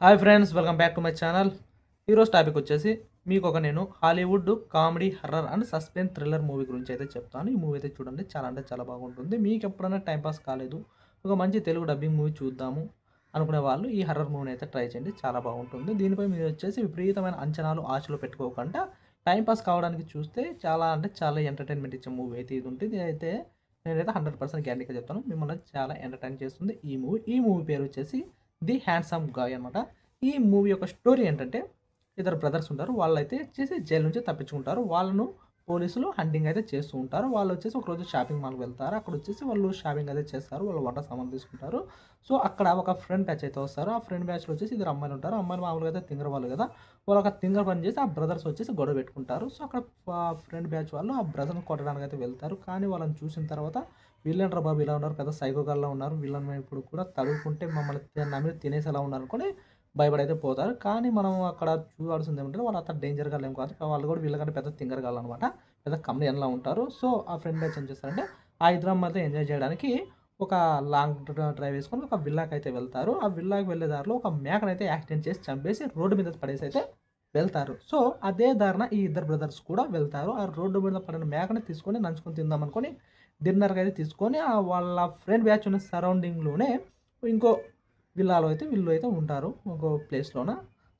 Hi friends welcome back to my channel ఈరోజు topic వచ్చేసి మీకు ఒక నేను Hollywood comedy horror and suspense thriller movie గురించి అయితే చెప్తాను. ఈ మూవీ అయితే చూడండి చాలా అంటే చాలా బాగుంటుంది. మీకు ఎప్పుడైనా టైంపాస్ కాలేదు ఒక మంచి తెలుగు డబ్బింగ్ మూవీ చూద్దాము అనుకునే వాళ్ళు ఈ హర్రర్ మూవీని అయితే ట్రై చేయండి చాలా బాగుంటుంది. దీనిపై మీరు వచ్చేసి విపరీతమైన అంచనాలు ఆశలు పెట్టుకోకుండా టైంపాస్ కావడానికి చూస్తే చాలా అంటే చాలా ఎంటర్టైన్మెంట్ ఇచ్చే మూవీ అయితే ఇది ఉంటుంది. అయితే నేనైతే హండ్రెడ్ పర్సెంట్ గ్యారంటీగా చెప్తాను మిమ్మల్ని చాలా ఎంటర్టైన్ చేస్తుంది ఈ మూవీ ఈ మూవీ పేరు వచ్చేసి ది హ్యాండ్సమ్ గాయ్ అనమాట ఈ మూవీ యొక్క స్టోరీ ఏంటంటే ఇద్దరు బ్రదర్స్ ఉంటారు. వాళ్ళైతే చేసి జైలు నుంచి తప్పించుకుంటారు. వాళ్ళను పోలీసులు హంటింగ్ అయితే చేస్తూ ఉంటారు. వాళ్ళు వచ్చేసి ఒకరోజు షాపింగ్ మాల్కి వెళ్తారు. అక్కడ వచ్చేసి వాళ్ళు షాపింగ్ అయితే చేస్తారు. వాళ్ళు వంట సామాన్ తీసుకుంటారు. సో అక్కడ ఒక ఫ్రెండ్ బ్యాచ్ అయితే వస్తారు. ఆ ఫ్రెండ్ బ్యాచ్లో వచ్చేసి ఇద్దరు అమ్మాయిలు ఉంటారు. అమ్మాయిలు మామూలుగా అయితే తింగర వాళ్ళు కదా. వాళ్ళు ఒక తింగర పని చేసి ఆ బ్రదర్స్ వచ్చేసి గొడవ పెట్టుకుంటారు. సో అక్కడ ఫ్రెండ్ బ్యాచ్ వాళ్ళు ఆ బ్రదర్ని కొట్టడానికి అయితే వెళ్తారు. కానీ వాళ్ళని చూసిన తర్వాత వీళ్ళంటారు బాబు ఇలా ఉన్నారు పెద్ద సైకోగాల్లో ఉన్నారు. వీళ్ళని ఇప్పుడు కూడా తడుకుంటే మమ్మల్ని తి- తినేసి ఎలా తినేసేలా ఉన్నారు అనుకొని భయపడైతే పోతారు. కానీ మనం అక్కడ చూడాల్సింది ఏమంటే వాళ్ళు అంత డేంజర్ గాళ్ళు ఏం కాదు వాళ్ళు కూడా వీళ్ళకంటే పెద్ద తింగర్ గాళ్ళు అనమాట పెద్ద కంపెనీ ఎలా ఉంటారు. సో ఆ ఫ్రెండ్ బ్యాచ్ ఏం చేస్తారంటే ఆ ఇద్దరు అమ్మాయిలతో ఎంజాయ్ చేయడానికి ఒక లాంగ్ డ్రైవ్ వేసుకొని ఒక విల్లాకి అయితే వెళ్తారు. ఆ విల్లాకి వెళ్ళే దారిలో ఒక మేకను అయితే యాక్సిడెంట్ చేసి చంపేసి రోడ్డు మీద పడేసి అయితే వెళ్తారు. సో అదే దారిన ఈ ఇద్దరు బ్రదర్స్ కూడా వెళ్తారు. ఆ రోడ్డు మీద పడిన మేకని తీసుకొని నంచుకొని తిందాం అనుకొని డిన్నర్కి అయితే తీసుకొని వాళ్ళ ఫ్రెండ్ బ్యాచ్ ఉన్న సరౌండింగ్లోనే ఇంకో విల్లాలో అయితే వీళ్ళు అయితే ఉంటారు ఒక ప్లేస్లోన.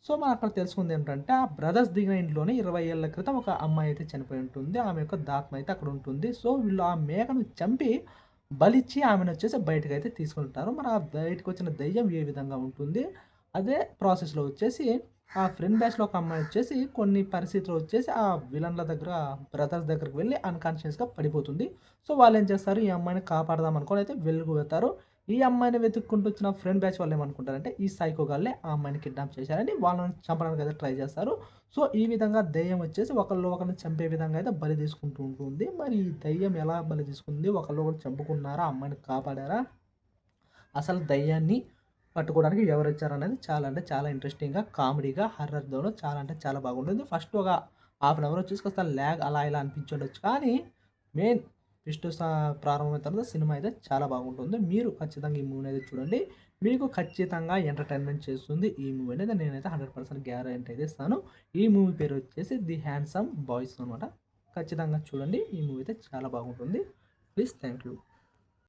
సో మనం అక్కడ తెలుసుకుంది ఏంటంటే ఆ బ్రదర్స్ దిగిన ఇంట్లోనే ఇరవై ఏళ్ళ క్రితం ఒక అమ్మాయి అయితే చనిపోయి ఉంటుంది. ఆమె యొక్క దాత్మ అయితే అక్కడ ఉంటుంది. సో వీళ్ళు ఆ మేకను చంపి బలిచ్చి ఆమెను వచ్చేసి బయటకు అయితే తీసుకుంటారు మరి ఆ బయటకు వచ్చిన దయ్యం ఏ విధంగా ఉంటుంది? అదే ప్రాసెస్లో వచ్చేసి ఆ ఫ్రెండ్ బ్యాచ్లో ఒక అమ్మాయి వచ్చేసి కొన్ని పరిస్థితులు వచ్చేసి ఆ విలన్ల దగ్గర బ్రదర్స్ దగ్గరికి వెళ్ళి అన్కాన్షియస్గా పడిపోతుంది. సో వాళ్ళు ఏం చేస్తారు? ఈ అమ్మాయిని కాపాడదాం అనుకొని అయితే వెలుగు ఈ అమ్మాయిని వెతుక్కుంటూ వచ్చిన ఫ్రెండ్ బ్యాచ్ వాళ్ళు ఏమనుకుంటారంటే ఈ సైకో గాళ్ళే ఆ అమ్మాయిని కిడ్నాప్ చేశారని వాళ్ళని చంపడానికి అయితే ట్రై చేస్తారు. సో ఈ విధంగా దయ్యం వచ్చేసి ఒకళ్ళు ఒకరిని చంపే విధంగా అయితే బలి తీసుకుంటూ ఉంటుంది. మరి ఈ దయ్యం ఎలా బలి తీసుకుంది? ఒకళ్ళు ఒకరు చంపుకున్నారా? అమ్మాయిని కాపాడారా? అసలు దయ్యాన్ని పట్టుకోవడానికి ఎవరు వచ్చారనేది చాలా అంటే చాలా ఇంట్రెస్టింగ్గా కామెడీగా హర్రర్తోనూ చాలా అంటే చాలా బాగుంటుంది. ఫస్ట్ ఒక హాఫ్ అన్ అవర్ వచ్చేసి కాస్త ల్యాగ్ అలా ఇలా అనిపించవచ్చు కానీ మెయిన్ ట్విస్ట్ ప్రారంభమైన తర్వాత సినిమా అయితే చాలా బాగుంటుంది. మీరు ఖచ్చితంగా ఈ మూవీ అయితే చూడండి. మీకు ఖచ్చితంగా ఎంటర్టైన్మెంట్ చేస్తుంది ఈ మూవీ అనేది. నేనైతే హండ్రెడ్ పర్సెంట్ గ్యారంటీ అయితే ఇస్తాను. ఈ మూవీ పేరు వచ్చేసి ది హ్యాండ్సమ్ బాయ్స్ అనమాట ఖచ్చితంగా చూడండి. ఈ మూవీ అయితే చాలా బాగుంటుంది. Please thank you.